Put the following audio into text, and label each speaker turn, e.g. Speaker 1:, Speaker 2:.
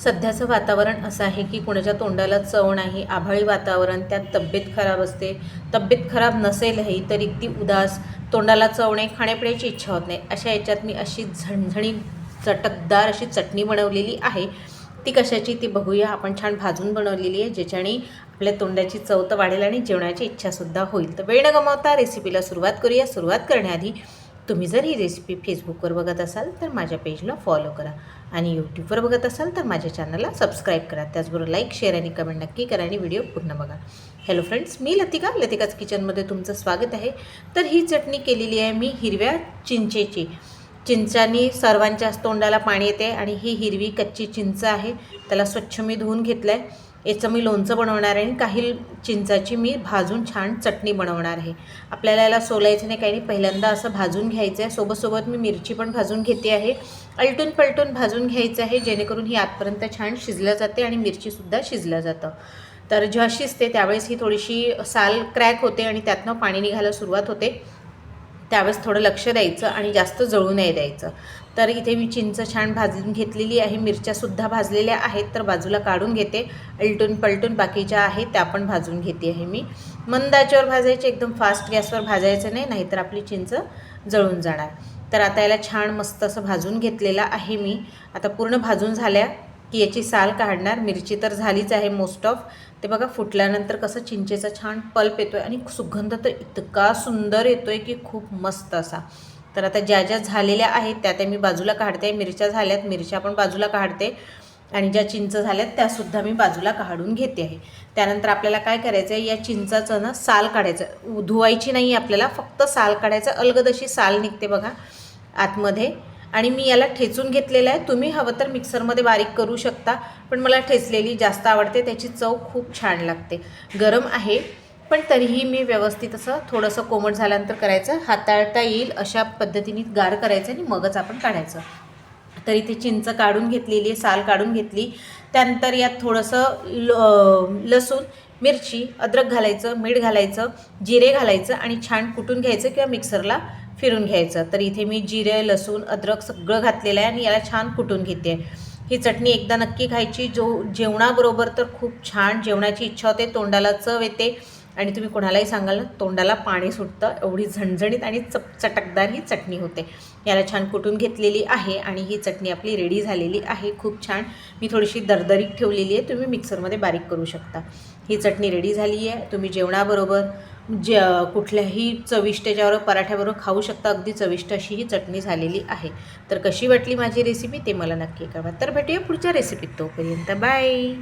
Speaker 1: सध्याचं वातावरण असं आहे की कुणाच्या तोंडाला चव नाही आभाळी वातावरण त्यात तब्येत खराब असते. तब्येत खराब नसेलही तरी ती उदास तोंडाला चव नाही खाण्यापिण्याची इच्छा होत नाही. अशा याच्यात मी अशी झणझणी चटकदार अशी चटणी बनवलेली आहे. ती कशाची ती बघूया. आपण छान भाजून बनवलेली आहे ज्याच्याने आपल्या तोंडाची चव तर वाढेल आणि जेवणाची इच्छासुद्धा होईल. तर वेळ न गमावता रेसिपीला सुरुवात करूया. सुरुवात करण्याआधी तुम्ही जर ही रेसिपी फेसबुकवर बघत असाल तर माझ्या पेजला फॉलो करा. आणि यूट्यूबवर बघत असाल तर माझ्या चॅनलला सबस्क्राईब करा. त्याचबरोबर लाईक शेअर आणि कमेंट नक्की करा आणि व्हिडिओ पूर्ण बघा. हॅलो फ्रेंड्स मी लतिका. लतिकाच किचनमध्ये तुमचं स्वागत आहे. तर ही चटणी केलेली आहे मी हिरव्या चिंचेची. चिंचानी सर्वांच्याच तोंडाला पाणी येते आणि ही हिरवी कच्ची चिंच आहे. त्याला स्वच्छ मी धुवून घेतलं आहे याचं मी लोणचं बनवणार आहे आणि काही चिंचाची मी भाजून छान चटणी बनवणार आहे. आपल्याला याला सोलायचं नाही काही नाही. पहिल्यांदा असं भाजून घ्यायचं आहे. सोबतसोबत मी मिरची पण भाजून घेते आहे. अलटून पलटून भाजून घ्यायचं आहे जेणेकरून ही आतपर्यंत छान शिजलं जाते आणि मिरचीसुद्धा शिजलं जातं. तर जेव्हा शिजते त्यावेळेस ही थोडीशी साल क्रॅक होते आणि त्यातनं पाणी निघायला सुरुवात होते. त्यावेळेस थोडं लक्ष द्यायचं आणि जास्त जळू नाही द्यायचं. तर इथे मी चिंच छान भाजून घेतलेली आहे. मिरच्यासुद्धा भाजलेल्या आहेत तर बाजूला काढून घेते. अलटून पलटून बाकीच्या आहेत त्या पण भाजून घेते आहे मी. मंदाच्यावर भाजायचे एकदम फास्ट गॅसवर भाजायचं नाही नाहीतर आपली चिंच जळून जाणार. तर आता याला छान मस्त असं भाजून घेतलेलं आहे मी. आता पूर्ण भाजून झाल्या. की याची साल काढणार. मिरची तर झालीच आहे मोस्ट ऑफ ते बघा फुटल्यानंतर कसं चिंचेचा छान पल्प येतो आहे आणि सुगंध तर इतका सुंदर येतो आहे की खूप मस्त असा. तर आता ज्या ज्या झालेल्या आहेत त्या त्या मी बाजूला काढते. मिरच्या झाल्यात मिरच्या पण बाजूला काढते. आणि ज्या चिंच झाल्यात त्यासुद्धा मी बाजूला काढून घेते आहे. त्यानंतर आपल्याला काय करायचं आहे या चिंचाचं ना साल काढायचं. धुवायची नाही आपल्याला फक्त साल काढायचं. अलगद अशी साल निघते बघा आतमध्ये. आणि मी याला ठेचून घेतलेलं आहे. तुम्ही हवं तर मिक्सरमध्ये बारीक करू शकता पण मला ठेचलेली जास्त आवडते. त्याची चव खूप छान लागते. गरम आहे पण तरीही मी व्यवस्थित असं थोडंसं कोमट झाल्यानंतर करायचं. हाताळता येईल अशा पद्धतीने गार करायचं आणि मगच आपण काढायचं. तर इथे चिंच काढून घेतलेली आहे साल काढून घेतली. त्यानंतर यात थोडंसं ल लसूण मिरची अद्रक घालायचं मीठ घालायचं जिरे घालायचं आणि छान कुटून घ्यायचं किंवा मिक्सरला फिरून घ्यायचं. तर इथे मी जिरे लसूण अद्रक सगळं घातलेलं आहे आणि याला छान कुटून घेते. ही चटणी एकदा नक्की खायची. जो जेवणाबरोबर तर खूप छान जेवणाची इच्छा होते तोंडाला चव येते. आणि तुम्ही कोणालाही सांगाल ना तोंडाला पाणी सुटतं. एवढी झणझणीत आणि चप चटकदार ही चटणी होते. याला छान कुटून घेतलेली आहे आणि ही चटणी आपली रेडी झालेली आहे. खूप छान. मी थोडीशी दरदरीत ठेवलेली आहे. तुम्ही मिक्सरमध्ये बारीक करू शकता. ही चटणी रेडी झाली आहे. तुम्ही जेवणाबरोबर जे कुठल्याही चविष्ट याच्यावर पराठ्याबरोबर खाऊ शकता. अगदी चविष्ट अशी ही चटणी झालेली आहे. तर कशी वाटली माझी रेसिपी ते मला नक्की कळवा. तर भेटूया पुढच्या रेसिपीत तोपर्यंत. बाय